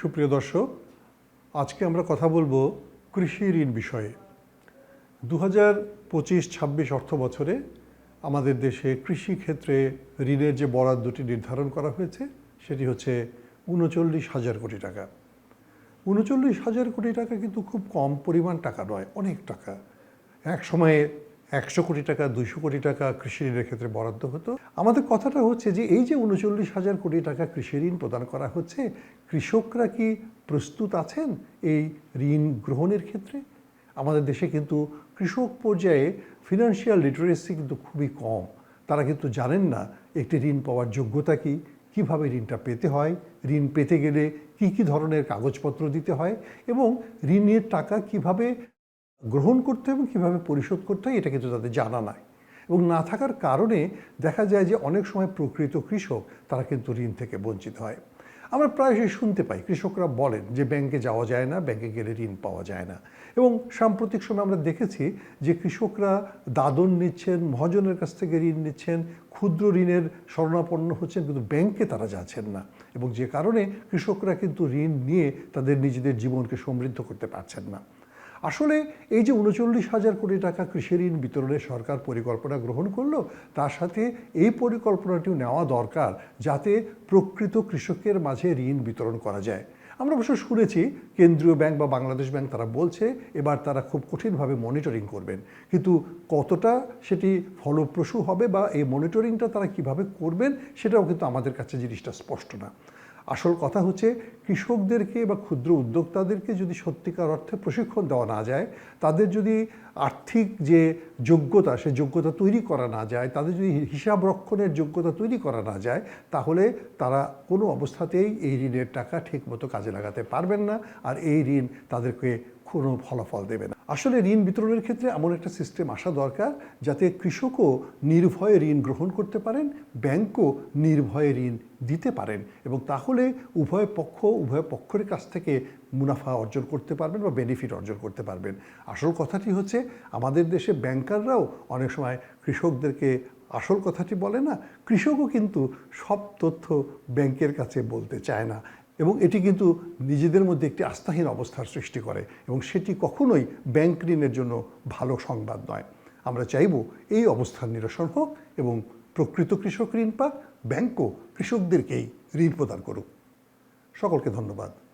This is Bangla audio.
সুপ্রিয় দর্শক, আজকে আমরা কথা বলব কৃষি ঋণ বিষয়ে। দু হাজার পঁচিশ ছাব্বিশ অর্থ বছরে আমাদের দেশে কৃষি ক্ষেত্রে ঋণের যে বরাদ্দটি নির্ধারণ করা হয়েছে, সেটি হচ্ছে উনচল্লিশ হাজার কোটি টাকা। উনচল্লিশ হাজার কোটি টাকা কিন্তু খুব কম পরিমাণ টাকা নয়, অনেক টাকা। এক সময়ে একশো কোটি টাকা, দুইশো কোটি টাকা কৃষি ঋণের ক্ষেত্রে বরাদ্দ হতো। আমাদের কথাটা হচ্ছে যে এই যে উনচল্লিশ হাজার কোটি টাকা কৃষি ঋণ প্রদান করা হচ্ছে, কৃষকরা কি প্রস্তুত আছেন এই ঋণ গ্রহণের ক্ষেত্রে? আমাদের দেশে কিন্তু কৃষক পর্যায়ে ফিনান্সিয়াল লিটারেসি কিন্তু খুবই কম। তারা কিন্তু জানেন না একটি ঋণ পাওয়ার যোগ্যতা কি, কীভাবে ঋণটা পেতে হয়, ঋণ পেতে গেলে কি কি ধরনের কাগজপত্র দিতে হয় এবং ঋণের টাকা কীভাবে গ্রহণ করতে এবং কীভাবে পরিশোধ করতে হয়, এটা কিন্তু তাদের জানা নাই। এবং না থাকার কারণে দেখা যায় যে অনেক সময় প্রকৃত কৃষক তারা কিন্তু ঋণ থেকে বঞ্চিত হয়। আমরা প্রায়শই শুনতে পাই, কৃষকরা বলেন যে ব্যাংকে যাওয়া যায় না, ব্যাংকে গেলে ঋণ পাওয়া যায় না। এবং সাম্প্রতিক সময় আমরা দেখেছি যে কৃষকরা দাদন নিচ্ছেন, মহাজনের কাছ থেকে ঋণ নিচ্ছেন, ক্ষুদ্র ঋণের শরণাপন্ন হচ্ছেন, কিন্তু ব্যাংকে তারা যাচ্ছেন না। এবং যে কারণে কৃষকরা কিন্তু ঋণ নিয়ে তাদের নিজেদের জীবনকে সমৃদ্ধ করতে পারছেন না। আসলে এই যে উনচল্লিশ হাজার কোটি টাকা কৃষি ঋণ বিতরণে সরকার পরিকল্পনা গ্রহণ করল, তার সাথে এই পরিকল্পনাটিও নেওয়া দরকার যাতে প্রকৃত কৃষকের মাঝে ঋণ বিতরণ করা যায়। আমরা অবশ্য শুনেছি, কেন্দ্রীয় ব্যাংক বা বাংলাদেশ ব্যাংক তারা বলছে, এবার তারা খুব কঠিনভাবে মনিটরিং করবেন। কিন্তু কতটা সেটি ফলপ্রসূ হবে বা এই মনিটরিংটা তারা কীভাবে করবেন, সেটাও কিন্তু আমাদের কাছে জিনিসটা স্পষ্ট না। আসল কথা হচ্ছে কৃষকদেরকে বা ক্ষুদ্র উদ্যোক্তাদেরকে যদি সত্যিকার অর্থে প্রশিক্ষণ দেওয়া না যায়, তাদের যদি আর্থিক যে যোগ্যতা, সে যোগ্যতা তৈরি করা না যায়, তাদের যদি হিসাব রক্ষণের যোগ্যতা তৈরি করা না যায়, তাহলে তারা কোনো অবস্থাতেই এই ঋণের টাকা ঠিকমতো কাজে লাগাতে পারবেন না আর এই ঋণ তাদেরকে কোনো ফলাফল দেবে না। আসলে ঋণ বিতরণের ক্ষেত্রে এমন একটা সিস্টেম আসা দরকার যাতে কৃষকও নির্ভয়ে ঋণ গ্রহণ করতে পারেন, ব্যাংকও নির্ভয়ে ঋণ দিতে পারেন এবং তাহলে উভয় পক্ষ উভয় পক্ষের কাছ থেকে মুনাফা অর্জন করতে পারবেন বা বেনিফিট অর্জন করতে পারবেন। আসল কথাটি হচ্ছে, আমাদের দেশে ব্যাংকাররাও অনেক সময় কৃষকদেরকে আসল কথাটি বলে না, কৃষকও কিন্তু সব তথ্য ব্যাংকের কাছে বলতে চায় না এবং এটি কিন্তু নিজেদের মধ্যে একটি আস্থাহীন অবস্থার সৃষ্টি করে এবং সেটি কখনোই ব্যাংক ঋণের জন্য ভালো সংবাদ নয়। আমরা চাইব এই অবস্থার নিরসন হোক এবং প্রকৃত কৃষক ঋণ পাক ব্যাংকও কৃষকদেরকেই ঋণ প্রদান করুক। সকলকে ধন্যবাদ।